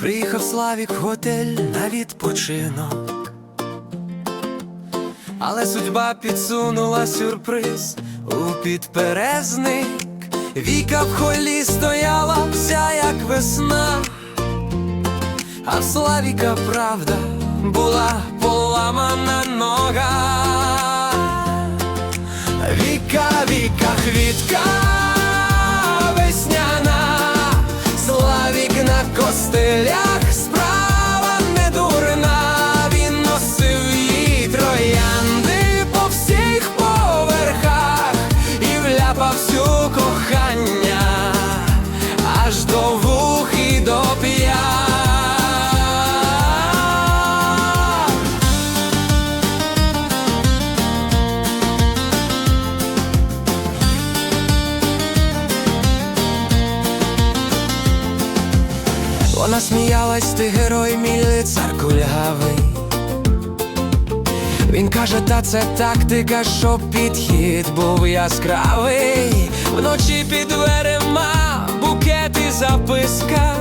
Приїхав Славік в готель на відпочинок. Але судьба підсунула сюрприз у підперезник. Віка в холі стояла вся як весна, а в Славіка правда була поламана нога. Віка, віка, хвітка Вона сміялась, ти герой, мій лицар кулявий. Він каже, та це тактика, щоб підхід був яскравий. Вночі під дверима букет і записка,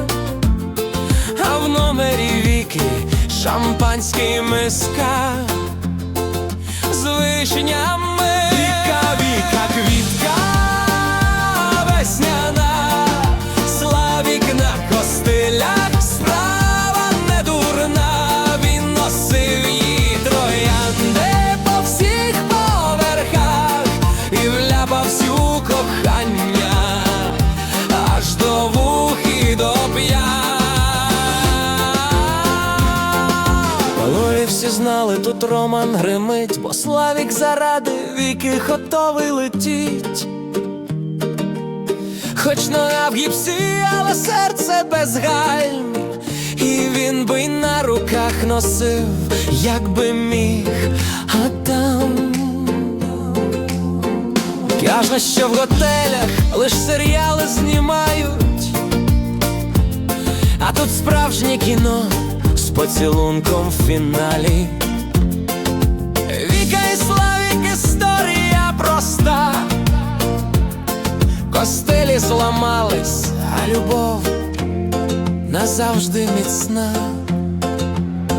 а в номері віки шампанський миска з вишнями. Всі знали, тут Роман гримить, бо Славік заради віки готовий летіть. Хоч нога в гіпсі, але серце без гальм, і він би й на руках носив, як би міг, а там Каже, що в готелях лиш серіали знімають, а тут справжнє кіно з поцілунком в фіналі. Віка і Славік історія проста. Костелі зламались, а любов назавжди міцна.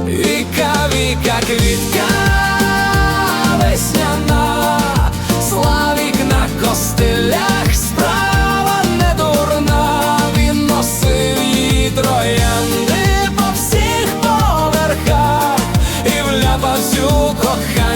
Віка, віка, квітка кохання.